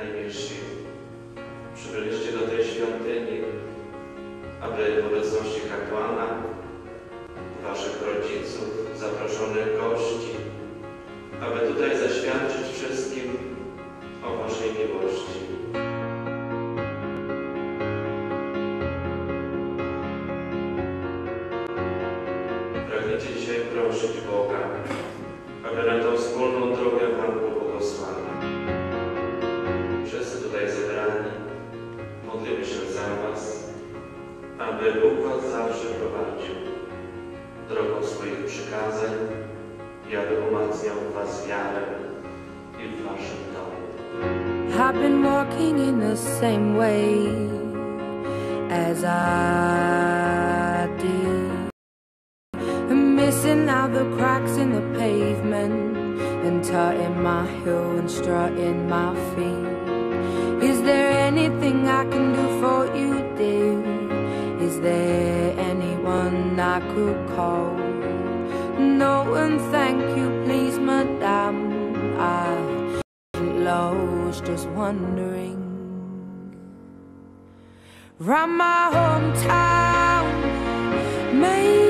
Najmilsi, przybyliście do tej świątyni, aby w obecności kapłana, waszych rodziców, zaproszonych gości, aby tutaj zaświadczyć wszystkim o waszej miłości. Pragniecie dzisiaj prosić Boga, aby Bóg Was zawsze prowadził drogą swoich przykazań i aby umacniał was wiarę i w waszym domu. I've been walking in the same way as I did. Missing out the cracks in the pavement and tutting my heel and strutting my feet. Is there anything I can anyone I could call? No, and thank you, please, madame. I lost, just wondering. Round my hometown, memories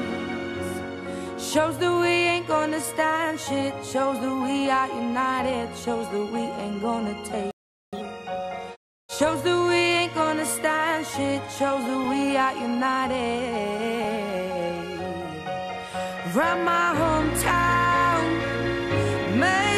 Shows that we ain't gonna stand shit. Shows that we are united. Shows that we ain't gonna take. Shows that we ain't gonna stand shit. Shows that we are united. Round my hometown, memories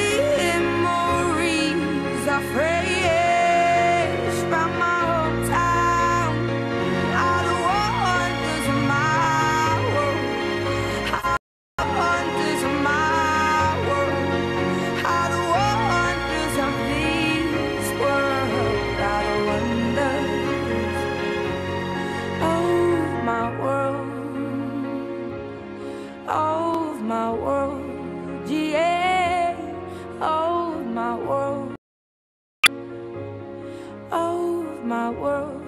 of my world, yeah, of my world, of my world.